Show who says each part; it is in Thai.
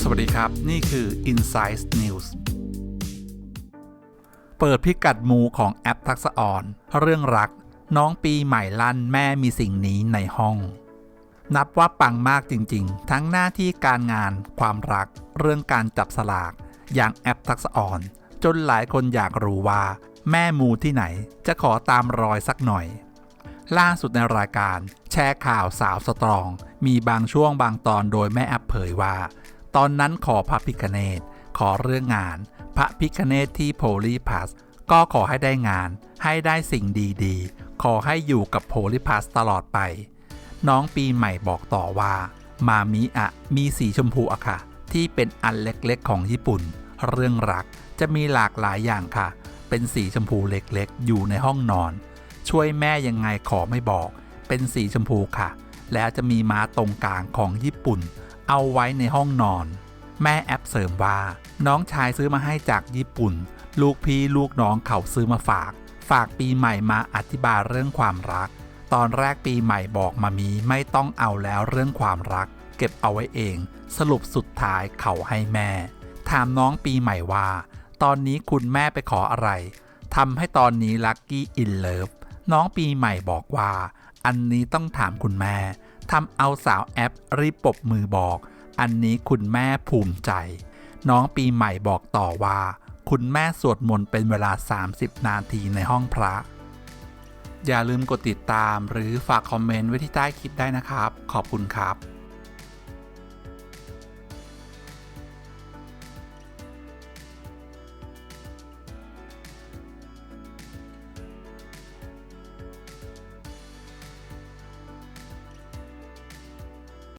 Speaker 1: สวัสดีครับ นี่คือ Insight News เปิดพิกัดมูของแอปทักษะอ่อน เรื่องรัก น้องปีใหม่ลั่นแม่มีสิ่งนี้ในห้อง นับว่าปังมากจริง ๆ ทั้งหน้าที่การงาน ความรัก เรื่องการจับสลาก อย่างแอปทักษะอ่อน จนหลายคนอยากรู้ว่า แม่มูที่ไหน จะขอตามรอยสักหน่อย ล่าสุดในรายการแชร์ข่าวสาวสตรอง มีบางช่วงบางตอนโดยแม่แอปเผยว่า ตอนนั้นขอพระพิคเนตขอเรื่องงาน พระพิคเนตที่โพลีพัสก็ขอให้ได้งาน ให้ได้สิ่งดีๆ ขอให้อยู่กับโพลีพัสตลอดไป น้องปีใหม่บอกต่อว่า มามิอะมีสีชมพูอะค่ะ ที่เป็นอันเล็กๆของญี่ปุ่น เรื่องรักจะมีหลากหลายอย่างค่ะ เป็นสีชมพูเล็กๆ อยู่ในห้องนอน ช่วยแม่ยังไงขอไม่บอก เป็นสีชมพูค่ะ แล้วจะมีม้าตรงกลางของญี่ปุ่น เอาไว้ในห้องนอน แม่แอปเสริมว่า น้องชายซื้อมาให้จากญี่ปุ่น ลูกพี่ลูกน้องเขาซื้อมาฝาก ฝากปีใหม่มาอธิบายเรื่องความรัก ตอนแรกปีใหม่บอกมามีไม่ต้องเอาแล้วเรื่องความรัก เก็บเอาไว้เอง สรุปสุดท้ายเขาให้แม่ ถามน้องปีใหม่ว่า ตอนนี้คุณแม่ไปขออะไรทำให้ตอนนี้ลั c กี้อินเลิฟ น้องปีใหม่บอกว่า อันนี้ต้องถามคุณแม่ทำเอาสาวแอปรีบปรบมือบอก อันนี้คุณแม่ภูมิใจ น้องปีใหม่บอกต่อว่า คุณแม่สวดมนต์เป็นเวลา 30 นาทีในห้องพระ อย่าลืมกดติดตามหรือฝากคอมเมนต์ไว้ที่ใต้คลิปได้นะครับ ขอบคุณครับ